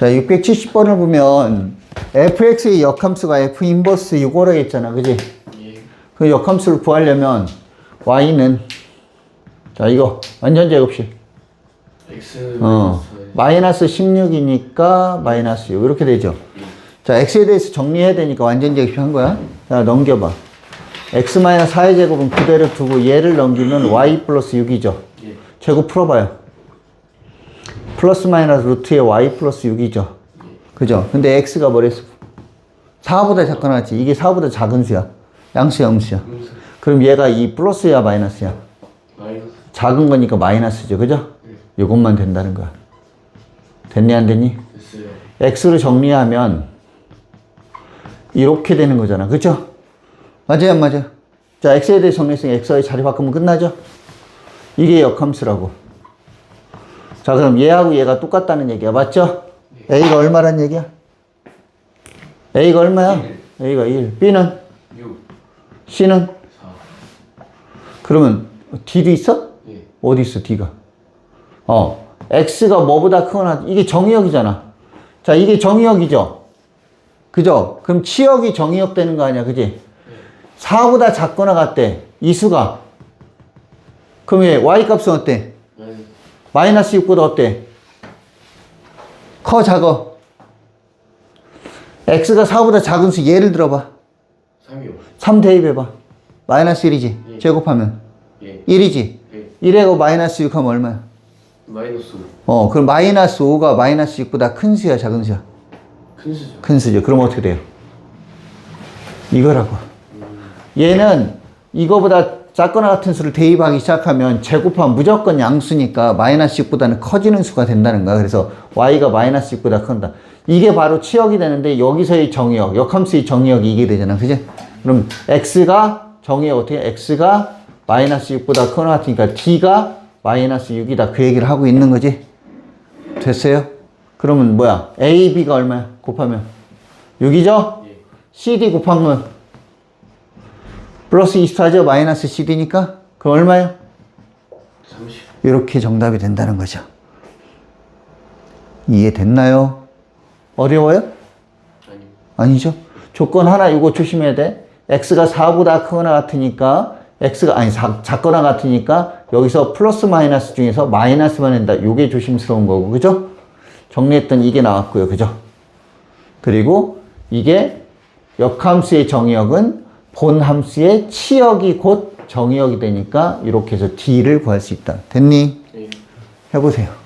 자, 670번을 보면 fx의 역함수가 f 인버스 이거라 했잖아. 그지? 예. 그 역함수를 구하려면 y는 자, 이거 완전 제곱식. X 어. 마이너스 16이니까 마이너스 6 이렇게 되죠. 자, x에 대해서 정리해야 되니까 완전 제곱식 한 거야. 자, 넘겨 봐. x 마이너스 4의 제곱은 그대로 두고 얘를 넘기면 y 플러스 6이죠. 예. 제곱 풀어 봐요. 플러스 마이너스 루트의 y 플러스 6이죠. 그죠? 근데 x가 뭐랬어? 4보다 작거나 지. 이게 4보다 작은 수야. 양수야, 음수야. 음수 그럼 얘가 이 플러스야, 마이너스야? 마이너스 작은 거니까 마이너스죠. 그죠? 예. 이것만 된다는 거야. 됐니, 안 됐니? 됐어요. x를 정리하면 이렇게 되는 거잖아. 그죠? 맞아요, 안 맞아요? 자, x에 대해 정리했으니 x의 자리 바꾸면 끝나죠? 이게 역함수라고. 자, 그럼 얘하고 얘가 똑같다는 얘기야. 맞죠? a가 얼마란 얘기야? a가 얼마야? a가 1. b는? 6 c는? 4 그러면 d도 있어? 예. 어디 있어, d가? 어, x가 뭐보다 크거나, 이게 정의역이잖아. 자, 이게 정의역이죠? 그죠? 그럼 치역이 정의역 되는 거 아니야, 그지? 4보다 작거나 같대, 이 수가. 그럼 얘 y 값은 어때? 마이너스 마이너스 6보다 어때? 커, 작어? x가 4보다 작은 수 예를 들어봐. 3이요 3 대입해봐. 마이너스 1이지? 예. 제곱하면. 예. 1이지? 예. 1하고 마이너스 6 하면 얼마야? 마이너스 어, 그럼 마이너스 5가 마이너스 6보다 큰 수야, 작은 수야? 큰 수죠. 큰 수죠. 그럼 어떻게 돼요? 이거라고. 얘는 이거보다 작거나 같은 수를 대입하기 시작하면 제곱하면 무조건 양수니까 마이너스 6보다는 커지는 수가 된다는 거야. 그래서 y가 마이너스 6보다 큰다. 이게 바로 치역이 되는데 여기서의 정의역, 역함수의 정의역이 이게 되잖아. 그지? 그럼 x가 정의역 어떻게? 해? x가 마이너스 6보다 크거나 같으니까 d가 마이너스 6이다. 그 얘기를 하고 있는 거지. 됐어요? 그러면 뭐야? A, B가 얼마야? 곱하면 6이죠? 예. CD 곱하면 플러스 24죠? 마이너스 CD니까 그럼 얼마예요? 30 이렇게 정답이 된다는 거죠. 이해됐나요? 어려워요? 아니 아니죠. 조건 하나 이거 조심해야 돼. x가 4보다 크거나 같으니까 x가 아니 작, 작거나 같으니까 여기서 플러스 마이너스 중에서 마이너스만 한다. 이게 조심스러운 거고. 그죠? 정리했던 이게 나왔고요. 그죠? 그리고 이게 역함수의 정의역은 본 함수의 치역이 곧 정의역이 되니까 이렇게 해서 d를 구할 수 있다. 됐니? 예. 해보세요.